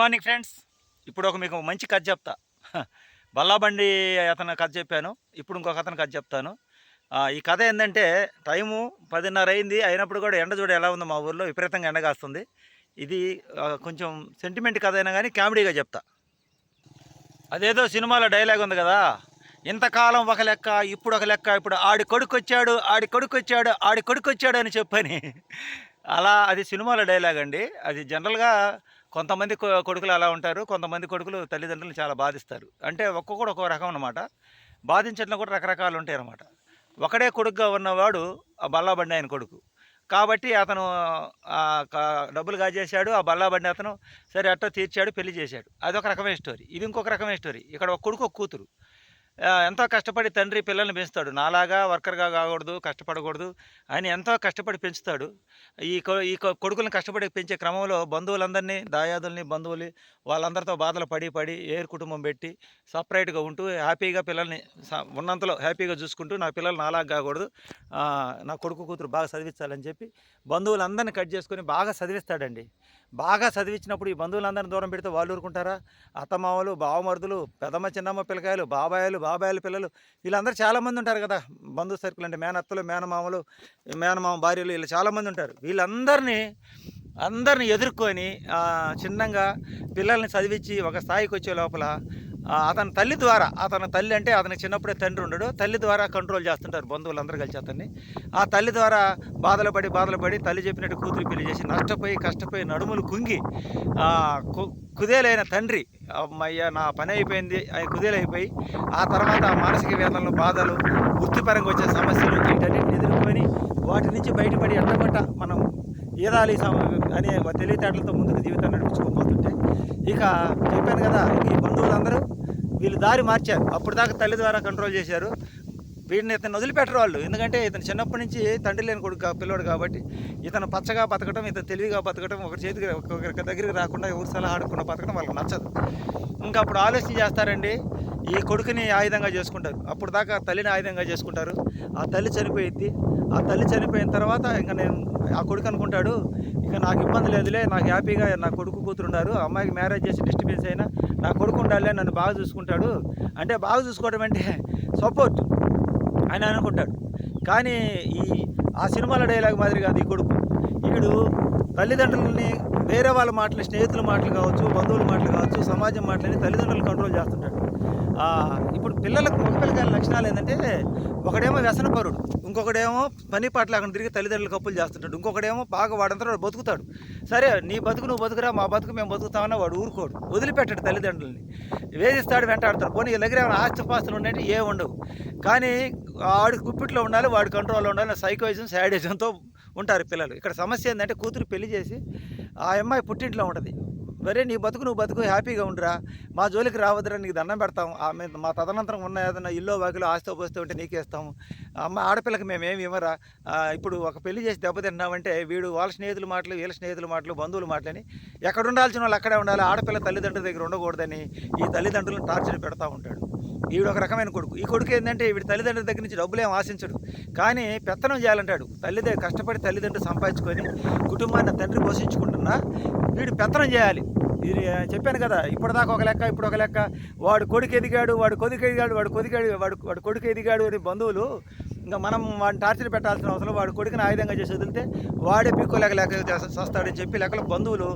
Morning friends ఇప్పుడు ఒక మీకు మంచి కథ చెప్తా. బల్లాబండి అతను కథ చెప్పాను ఇప్పుడు ఇంకొక అతను కథ చెప్తాను. ఈ కథ ఏంటంటే టైము పదిన్నర అయింది అయినప్పుడు కూడా ఎండ చూడ ఎలా ఉందో మా ఊర్లో విపరీతంగా ఎండ కాస్తుంది. ఇది కొంచెం సెంటిమెంట్ కథ అయినా కానీ కామెడీగా చెప్తా. అదేదో సినిమాలో డైలాగ్ ఉంది కదా ఇంతకాలం ఒక లెక్క ఇప్పుడు ఒక లెక్క ఇప్పుడు ఆడి కొడుకు వచ్చాడు ఆడి కొడుకు వచ్చాడు ఆడి కొడుకు వచ్చాడు అని చెప్పని. అలా అది సినిమాలో డైలాగ్ అండి. అది జనరల్గా కొంతమంది కొడుకులు అలా ఉంటారు. కొంతమంది కొడుకులు తల్లిదండ్రులను చాలా బాధిస్తారు. అంటే ఒక్కొక్కడు ఒక్కో రకం అన్నమాట. బాధించడంలో కూడా రకరకాలు ఉంటాయి అనమాట ఒకడే కొడుకుగా ఉన్నవాడు ఆ బల్లాబండి ఆయన కొడుకు. కాబట్టి అతను డబ్బులు కాజేశాడు ఆ బల్లాబండి అతను సరే అట్టో తీర్చాడు పెళ్ళి చేశాడు. అదొక రకమైన స్టోరీ. ఇది ఇంకొక రకమైన స్టోరీ. ఇక్కడ ఒక కొడుకు ఒక కూతురు. ఎంతో కష్టపడి తండ్రి పిల్లల్ని పెంచుతాడు. నాలాగా వర్కర్గా కాకూడదు కష్టపడకూడదు ఆయన ఎంతో కష్టపడి పెంచుతాడు. ఈ ఈ కొడుకులను కష్టపడి పెంచే క్రమంలో బంధువులందరినీ దాయాదుల్ని బంధువులు వాళ్ళందరితో బాధలు పడి పడి ఏర్ కుటుంబం పెట్టి సపరేట్గా ఉంటూ హ్యాపీగా పిల్లల్ని ఉన్నంతలో హ్యాపీగా చూసుకుంటూ నా పిల్లలు నాలాగా కాకూడదు నా కొడుకు కూతురు బాగా చదివించాలని చెప్పి బంధువులందరినీ కట్ చేసుకొని బాగా చదివిస్తాడండి. బాగా చదివించినప్పుడు ఈ బంధువులందరినీ దూరం పెడితే వాళ్ళు ఊరుకుంటారా? అత్తమామలు బావమరుదులు పెదమ్మ చిన్నమ్మ పిల్లకాయలు బాబాయలు బాబాయిల పిల్లలు వీళ్ళందరూ చాలామంది ఉంటారు కదా? బంధు సర్కిల్ అంటే మేనత్తలు మేనమామలు మేనమామ భార్యలు వీళ్ళు చాలామంది ఉంటారు. వీళ్ళందరినీ అందరిని ఎదుర్కొని చిన్నంగా పిల్లల్ని చదివించి ఒక స్థాయికి వచ్చే లోపల అతని తల్లి ద్వారా అతని తల్లి అంటే అతనికి చిన్నప్పుడే తండ్రి ఉండడు. తల్లి ద్వారా కంట్రోల్ చేస్తుంటారు బంధువులందరూ కలిసి అతన్ని. ఆ తల్లి ద్వారా బాధలు పడి బాధలు పడి తల్లి చెప్పినట్టు కూతురు పెళ్ళి చేసి నష్టపోయి కష్టపోయి నడుములు కుంగి కుదేలైన తండ్రి అమ్మయ్య నా పని అయిపోయింది అని కుదేలైపోయి ఆ తర్వాత మానసిక వేదనలు బాధలు వృత్తిపరంగా వచ్చే సమస్యలు వీటన్నిటిని ఎదుర్కొని వాటి నుంచి బయటపడి ఎట్టబట్ట మనం ఈదాలి అనే తెలివితేటలతో ముందుకు జీవితాన్ని నడిపించుకోబోతుంటే ఇక చెప్పాను కదా ఈ బంధువులందరూ వీళ్ళు దారి మార్చారు. అప్పుడు దాకా తల్లి ద్వారా కంట్రోల్ చేశారు. వీడిని ఇతను వదిలిపెట్టరు వాళ్ళు. ఎందుకంటే ఇతను చిన్నప్పటి నుంచి తండ్రి లేని కొడుకు పిల్లోడు కాబట్టి ఇతను పచ్చగా బతకడం ఇతను తెలివిగా బతకడం ఒకరి చేతికి ఒకరి దగ్గరికి రాకుండా ఎవరు సలహా ఆడకుండా బతకడం వాళ్ళకి నచ్చదు. ఇంకా అప్పుడు ఆలోచన చేస్తారండి ఈ కొడుకుని ఆయుధంగా చేసుకుంటారు. అప్పుడు దాకా తల్లిని ఆయుధంగా చేసుకుంటారు. ఆ తల్లి చనిపోయింది ఆ తల్లి చనిపోయిన తర్వాత ఇంకా నేను ఆ కొడుకు అనుకుంటాడు ఇక నాకు ఇబ్బంది లేదులే నాకు హ్యాపీగా నా కొడుకు కూతురు ఉన్నారు అమ్మాయికి మ్యారేజ్ చేసి డిస్టర్బెన్స్ అయినా నా కొడుకు ఉండాలి నన్ను బాగా చూసుకుంటాడు. అంటే బాగా చూసుకోవడం అంటే సపోర్ట్ అని అనుకుంటాడు. కానీ ఈ ఆ సినిమాల డైలాగ్ మాదిరి కాదు ఈ కొడుకు. ఈడు తల్లిదండ్రులని వేరే వాళ్ళ మాటలు స్నేహితుల మాటలు కావచ్చు బంధువుల మాటలు కావచ్చు సమాజం మాటలని తల్లిదండ్రులు కంట్రోల్ చేస్తుంటాడు ఇప్పుడు పిల్లలకు మగ పిల్లకాయల లక్షణాలు ఏంటంటే ఒకడేమో వ్యసనపరుడు ఇంకొకడేమో పని పాటలు అక్కడ తిరిగి తల్లిదండ్రులు కప్పులు చేస్తుంటాడు ఇంకొకడేమో బాగా వాడంతా వాడు బతుకుతాడు. సరే నీ బతుకు నువ్వు బతుకురా మా బతుకు మేము బతుకుతామన్నా వాడు ఊరుకోడు వదిలిపెట్టాడు తల్లిదండ్రులని. వేధిస్తాడు వెంటాడతాడు. పోనీ వీళ్ళ దగ్గర ఏమైనా ఆస్తిపాస్తులు ఉన్నాయంటే ఏ ఉండవు. కానీ వాడి గుప్పిట్లో ఉండాలి వాడి కంట్రోల్లో ఉండాలి సైకోయిజం శాడిజంతో ఉంటారు పిల్లలు. ఇక్కడ సమస్య ఏంటంటే కూతురు పెళ్ళి చేసి ఆ అమ్మాయి పుట్టింట్లో ఉంటుంది. వరే నీ బతుకు నువ్వు బతుకు హ్యాపీగా ఉండరా. మా జోలికి రావద్దురా నీకు దండం పెడతాం. ఆ మా తదనంతరం ఉన్న ఏదైనా ఇల్లు వాకిలో ఆస్తి పోస్తే ఉంటే నీకేస్తాము అమ్మ ఆడపిల్లకి మేమేమి ఇవ్వరా? ఇప్పుడు ఒక పెళ్ళి చేసి దెబ్బతింటున్నామంటే వీడు వాళ్ళ స్నేహితుల మాటలు వీళ్ళ స్నేహితుల మాటలు బంధువుల మాటలని ఎక్కడ ఉండాల్సిన వాళ్ళు అక్కడే ఉండాలి. ఆడపిల్ల తల్లిదండ్రుల దగ్గర ఉండకూడదని ఈ తల్లిదండ్రులను టార్చర్ పెడతా ఉంటాడు. ఈవిడ ఒక రకమైన కొడుకు. ఈ కొడుకు ఏంటంటే వీడి తల్లిదండ్రుల దగ్గర నుంచి డబ్బులు ఏం ఆశించడు. కానీ పెత్తనం చేయాలంటాడు. తల్లి దగ్గర కష్టపడి తల్లిదండ్రులు సంపాదించుకొని కుటుంబాన్ని తండ్రి పోషించుకుంటున్నా వీడు పెత్తనం చేయాలి. ఇది చెప్పాను కదా ఇప్పటిదాకా ఒక లెక్క ఇప్పుడు ఒక లెక్క. వాడు కొడుకు ఎదిగాడు వాడు కొడుకు ఎదిగాడు వాడు కొదికాడు వాడు వాడు కొడుకు ఎదిగాడు అని బంధువులు ఇంకా మనం వాడిని టార్చర్ పెట్టాల్సిన అవసరం వాడు కొడుకుని ఆయుధంగా చేసి వదిలితే వాడే పీక్కోలేక లెక్క చేస్తాడని చెప్పి లెక్కల బంధువులు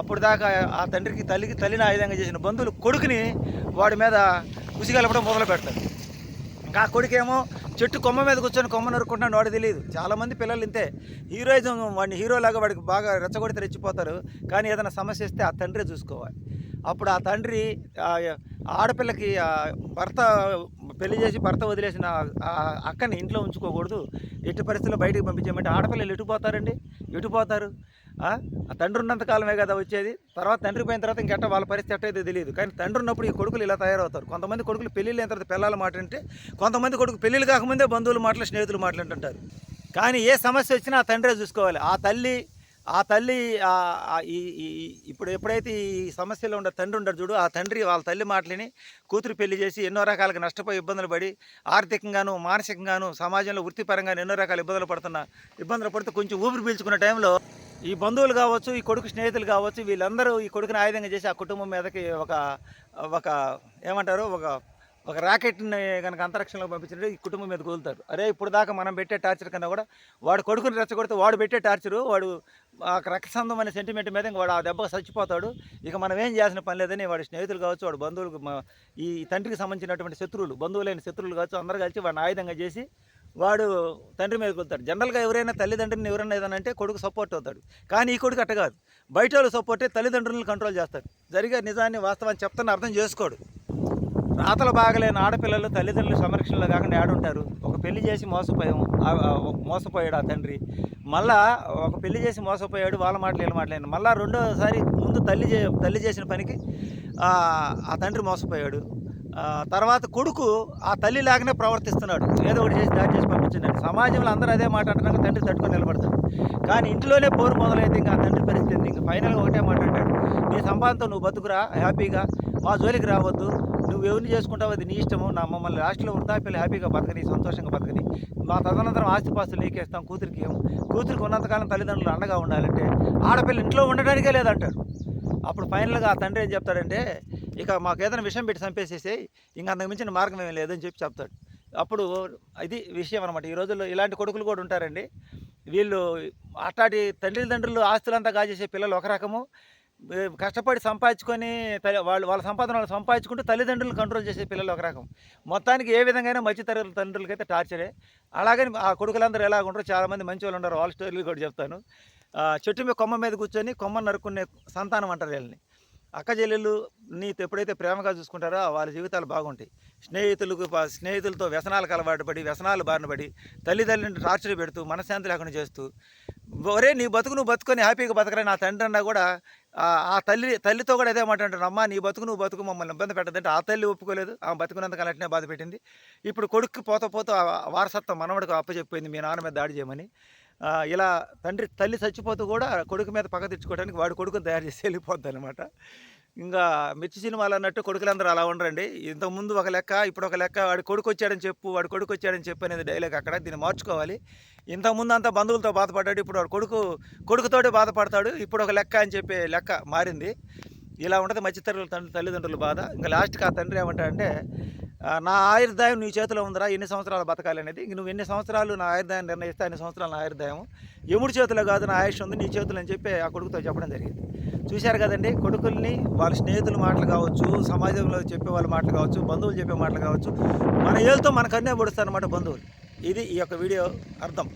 అప్పుడు దాకా ఆ తండ్రికి తల్లికి తల్లిని ఆయుధంగా చేసిన బంధువులు కొడుకుని వాడి మీద ఉసిగలపడం మొదలు పెడతాడు ఇంకా ఆ కొడుకేమో చెట్టు కొమ్మ మీద కూర్చొని కొమ్మ నరుక్కుంటున్నాడు వాడు తెలియదు చాలామంది పిల్లలు ఇంతే. హీరోయిజం వాడిని హీరోలాగా వాడికి బాగా రెచ్చగొడితే రెచ్చిపోతారు. కానీ ఏదైనా సమస్య ఇస్తే ఆ తండ్రి చూసుకోవాలి. అప్పుడు ఆ తండ్రి ఆడపిల్లకి భర్త పెళ్ళి చేసి భర్త వదిలేసిన అక్కని ఇంట్లో ఉంచుకోకూడదు. ఎట్టి పరిస్థితుల్లో బయటకు పంపించామంటే ఆడపిల్లలు ఎటు పోతారండి? ఎటు పోతారు? ఆ? తండ్రి ఉన్నంత కాలమే కదా వచ్చేది. తర్వాత తండ్రి పోయిన తర్వాత ఇంకెట్ట వాళ్ళ పరిస్థితి ఎట్టయితే తెలియదు. కానీ తండ్రి ఉన్నప్పుడు ఈ కొడుకులు ఇలా తయారవుతారు. కొంతమంది కొడుకులు పెళ్ళిళ్ళు అయిన తర్వాత పిల్లల మాట అంటే కొంతమంది కొడుకు పెళ్ళిళ్ళు కాకముందే బంధువులు మాటలు స్నేహితులు మాట్లాడుతుంటారు కానీ ఏ సమస్య వచ్చినా ఆ తండ్రే చూసుకోవాలి. ఆ తల్లి ఆ తల్లి ఈ ఇప్పుడు ఎప్పుడైతే ఈ సమస్యలో ఉండే తండ్రి ఉండడు చూడు ఆ తండ్రి వాళ్ళ తల్లి మాటలని కూతురు పెళ్ళి చేసి ఎన్నో రకాలుగా నష్టపోయి ఇబ్బందులు పడి ఆర్థికంగాను మానసికంగాను సమాజంలో వృత్తిపరంగాను ఎన్నో రకాల ఇబ్బందులు పడుతున్న ఇబ్బందులు పడుతూ కొంచెం ఊపిరి పీల్చుకున్న టైంలో ఈ బంధువులు కావచ్చు ఈ కొడుకు స్నేహితులు కావచ్చు వీళ్ళందరూ ఈ కొడుకుని ఆయుధంగా చేసి ఆ కుటుంబం మీదకి ఒక ఒక ఏమంటారు ఒక ఒక రాకెట్ని కనుక అంతరిక్షంలో పంపించినట్టు ఈ కుటుంబం మీద కూలుతారు అరే ఇప్పుడు దాకా మనం పెట్టే టార్చర్ కన్నా కూడా వాడు కొడుకుని రెచ్చగొడితే వాడు పెట్టే టార్చరు వాడు రక్తసంధం అనే సెంటిమెంట్ మీద ఇంక వాడు ఆ దెబ్బకు చచ్చిపోతాడు. ఇక మనం ఏం చేయాల్సిన పని లేదని వాడి స్నేహితులు కావచ్చు వాడు బంధువులు ఈ తండ్రికి సంబంధించినటువంటి శత్రువులు బంధువులైన శత్రువులు కావచ్చు అందరూ కలిసి వాడిని ఆయుధంగా చేసి వాడు తండ్రి మీద కొలుతాడు జనరల్గా ఎవరైనా తల్లిదండ్రులను ఎవరైనా ఏదైనా అంటే కొడుకు సపోర్ట్ అవుతాడు. కానీ ఈ కొడుకు అట్ట కాదు. బయట వాళ్ళు సపోర్టే తల్లిదండ్రులను కంట్రోల్ చేస్తారు జరిగే నిజాన్ని వాస్తవాన్ని చెప్తాను అర్థం చేసుకోడు. రాతలు బాగలేని ఆడపిల్లలు తల్లిదండ్రులు సంరక్షణలో కాకుండా ఆడుంటారు ఒక పెళ్ళి చేసి మోసపోయాం. మోసపోయాడు ఆ తండ్రి. మళ్ళా ఒక పెళ్ళి చేసి మోసపోయాడు వాళ్ళ మాటలు వీళ్ళ మాటలు మళ్ళా రెండోసారి ముందు తల్లి చే తల్లి చేసిన పనికి ఆ తండ్రి మోసపోయాడు. తర్వాత కొడుకు ఆ తల్లి లాగానే ప్రవర్తిస్తున్నాడు. ఏదో ఒకటి చేసి దాడి చేసి పంపించండి సమాజంలో అందరూ అదే మాట అంటున్నాక తండ్రి తట్టుకొని నిలబడతాడు. కానీ ఇంట్లోనే పోరు మొదలైతే ఇంకా ఆ తండ్రి పరిస్థితి ఇంకా ఫైనల్గా ఒకటే మాట అంటాడు. నీ సంపాదనతో నువ్వు బతుకురా హ్యాపీగా. మా జోలికి రావద్దు. నువ్వు ఎవరిని చేసుకుంటావు అది నీ ఇష్టము. నా మమ్మల్ని లాస్ట్లో వృద్ధాప్యలు హ్యాపీగా బతకని సంతోషంగా బతకని. మా తదనంతరం ఆస్తిపాస్తులు లేకేస్తాం కూతురికి. ఏం కూతురికి ఉన్నంతకాలం తల్లిదండ్రులు అండగా ఉండాలంటే ఆడపిల్ల ఇంట్లో ఉండడానికే లేదంటాడు అప్పుడు ఫైనల్గా ఆ తండ్రి ఏం చెప్తాడంటే ఇక మాకు ఏదైనా విషయం పెట్టి చంపేసేసేయి. ఇంకా అంతకు మించిన మార్గం ఏమీ లేదని చెప్పి చెప్తాడు. అప్పుడు ఇది విషయం అనమాట ఈ రోజుల్లో ఇలాంటి కొడుకులు కూడా ఉంటారండి. వీళ్ళు అట్లాంటి తండ్రులు ఆస్తులంతా కాజేసే పిల్లలు ఒక రకము. కష్టపడి సంపాదించుకొని తల్లి- వాళ్ళు వాళ్ళ సంపాదన వాళ్ళు సంపాదించుకుంటూ తల్లిదండ్రులు కంట్రోల్ చేసే పిల్లలు ఒక రకం. మొత్తానికి ఏ విధంగా మధ్య తరగతి తండ్రులకైతే టార్చరే అలాగని ఆ కొడుకులందరూ ఎలా ఉంటారు చాలామంది మంచి వాళ్ళు ఉన్నారు వాళ్ళ స్టోరీలు కూడా చెప్తాను. చెట్టు మీద కొమ్మ మీద కూర్చొని కొమ్మ నరుక్కునే సంతానం అంటారు వీళ్ళని. అక్క చెల్లెళ్ళు నీతో ఎప్పుడైతే ప్రేమగా చూసుకుంటారో వాళ్ళ జీవితాలు బాగుంటాయి. స్నేహితులకు స్నేహితులతో వ్యసనాలకు అలవాటు పడి వ్యసనాలు బారిన పడి తల్లిదండ్రులను టార్చర్ పెడుతూ మనశ్శాంతి లేకుండా చేస్తూ ఒరే నీ బతుకు నువ్వు బతుకొని హ్యాపీగా బతకరా నా తండ్రి అన్నా కూడా ఆ తల్లి తల్లితో కూడా అదే మాట అంటారు అమ్మా నీ బతుకు నువ్వు బతుకు మమ్మల్ని ఇబ్బంది పెట్టదంటే ఆ తల్లి ఒప్పుకోలేదు. ఆ బతుకున్నంతకాలం అలాంటినే బాధ పెట్టింది. ఇప్పుడు కొడుకు పోత పోత ఆ వారసత్వం మనవడికి అప్పచెప్పింది మీ నాన్న మీద దాడి చేయమని. ఇలా తండ్రి తల్లి చచ్చిపోతూ కూడా కొడుకు మీద పక్క తెచ్చుకోవడానికి వాడు కొడుకుని తయారు చేసి వెళ్ళిపోద్ది అనమాట ఇంకా మిర్చి సినిమాలు అన్నట్టు కొడుకులందరూ అలా ఉండరండి. ఇంతకుముందు ఒక లెక్క ఇప్పుడు ఒక లెక్క వాడి కొడుకు వచ్చాడని చెప్పు వాడి కొడుకు వచ్చాడని చెప్పు అనేది డైలాగ్ అక్కడ దీన్ని మార్చుకోవాలి. ఇంతకుముందు అంతా బంధువులతో బాధపడ్డాడు ఇప్పుడు వాడు కొడుకు కొడుకుతోటి బాధపడతాడు ఇప్పుడు ఒక లెక్క అని చెప్పే లెక్క మారింది. ఇలా ఉంటుంది మధ్యతరగతి తండ్రి తల్లిదండ్రుల బాధ. ఇంకా లాస్ట్కి ఆ తండ్రి ఏమంటాడంటే నా ఆయుర్దాయం నీ చేతిలో ఉందిరా ఎన్ని సంవత్సరాలు బతకాలి అనేది. ఇంక నువ్వు ఎన్ని సంవత్సరాలు నా ఆయుర్దాయం నిర్ణయిస్తే ఎన్ని సంవత్సరాలు నా ఆయుర్దాయం ఎముడి చేతిలో కాదు నా ఆయుష్ ఉంది నీ చేతులు అని చెప్పి ఆ కొడుకుతో చెప్పడం జరిగింది. చూశారు కదండి కొడుకుల్ని వాళ్ళ స్నేహితుల మాటలు కావచ్చు సమాజంలో చెప్పే వాళ్ళ మాటలు కావచ్చు బంధువులు చెప్పే మాటలు కావచ్చు మన ఏళ్ళతో మన కన్నే పొడుస్తారన్నమాట బంధువులు. ఇది ఈ యొక్క వీడియో అర్థం.